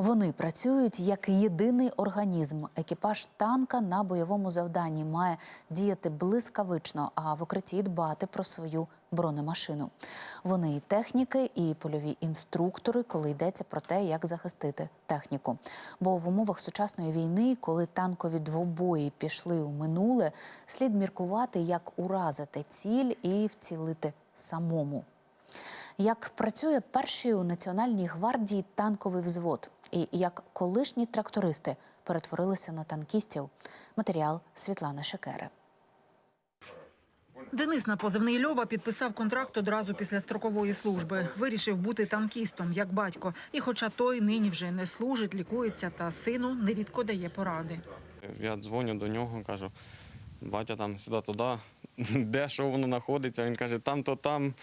Вони працюють як єдиний організм. Екіпаж танка на бойовому завданні має діяти блискавично, а в укритті дбати про свою бронемашину. Вони і техніки, і польові інструктори, коли йдеться про те, як захистити техніку. Бо в умовах сучасної війни, коли танкові двобої пішли у минуле, слід міркувати, як уразити ціль і вцілити самому. Як працює перший у Національній гвардії танковий взвод, і як колишні трактористи перетворилися на танкістів. Матеріал Світлани Шекери. Денис на позивний Льова підписав контракт одразу після строкової служби. Вирішив бути танкістом, як батько. І хоча той нині вже не служить, лікується та сину нерідко дає поради. Я дзвоню до нього, кажу, батя там сюди туди, де що воно знаходиться. Він каже, там то там.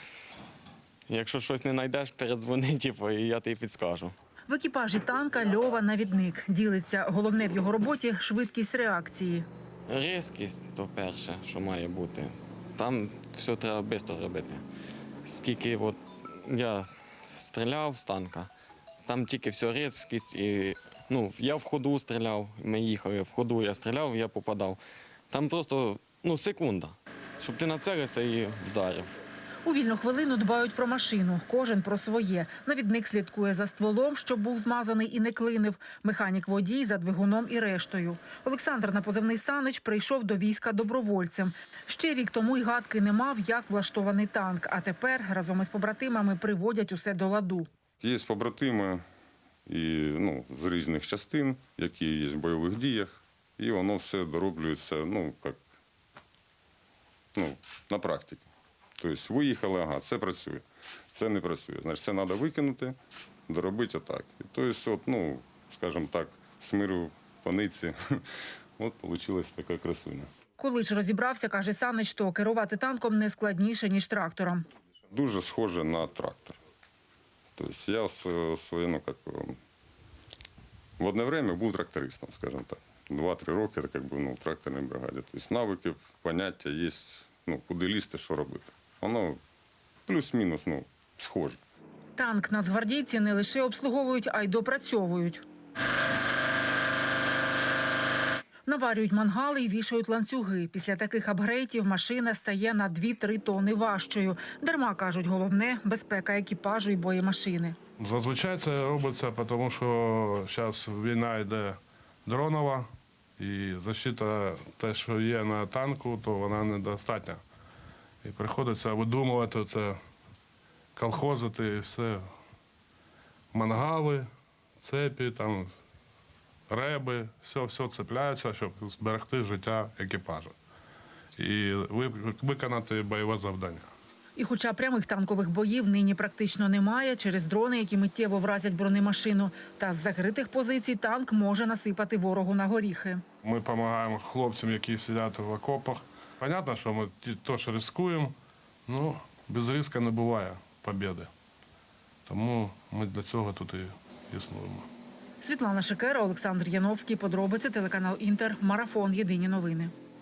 Якщо щось не знайдеш, передзвони, типу, і я тобі підскажу. В екіпажі танка Льова навідник. Ділиться головне в його роботі швидкість реакції. Різкість то перше, що має бути. Там все треба швидко робити. Скільки от я стріляв з танка, там тільки все різкість і ну, я в ходу стріляв, ми їхали, в ходу я стріляв, я попадав. Там просто ну, секунда, щоб ти націлився і вдарив. У вільну хвилину дбають про машину, кожен про своє. Навідник слідкує за стволом, щоб був змазаний і не клинив. Механік водій за двигуном і рештою. Олександр на позивний Санич прийшов до війська добровольцем. Ще рік тому й гадки не мав, як влаштований танк. А тепер разом із побратимами приводять усе до ладу. Є побратими і, ну, з різних частин, які є в бойових діях, і воно все дороблюється ну, як, ну, на практиці. Тобто виїхали, ага, це працює, це не працює. Значить, це треба викинути, доробити отак. І тобто, от, ну, скажімо так, з миру паниці, от вийшла така красуня. Коли ж розібрався, каже Санич, то керувати танком не складніше, ніж трактором. Дуже схоже на трактор. Тобто я своє, ну, как, ем, в одне время був трактористом, скажімо так. Два-три роки так, якби, ну, в тракторній бригаді. Тобто навики, поняття є, ну, куди лізти, що робити. Воно плюс-мінус ну, схоже. Танк нацгвардійці не лише обслуговують, а й допрацьовують. Наварюють мангали і вішають ланцюги. Після таких апгрейтів машина стає на 2-3 тони важчою. Дарма кажуть, головне безпека екіпажу і боємашини. Зазвичай це робиться, тому що зараз війна йде дронова, і защита, те, що є на танку, то вона недостатня. І приходиться видумувати це, колхозити і все. Мангали, цепі, там, реби, все, все цепляється, щоб зберегти життя екіпажу і виконати бойове завдання. І хоча прямих танкових боїв нині практично немає, через дрони, які миттєво вразять бронемашину, та з закритих позицій танк може насипати ворогу на горіхи. Ми допомагаємо хлопцям, які сидять в окопах. Понятно, що ми теж ризикуємо, ну без риска не буває побіди. Тому ми для цього тут і існуємо. Світлана Шикера, Олександр Яновський. Подробиці телеканал Інтер. Марафон. Єдині новини.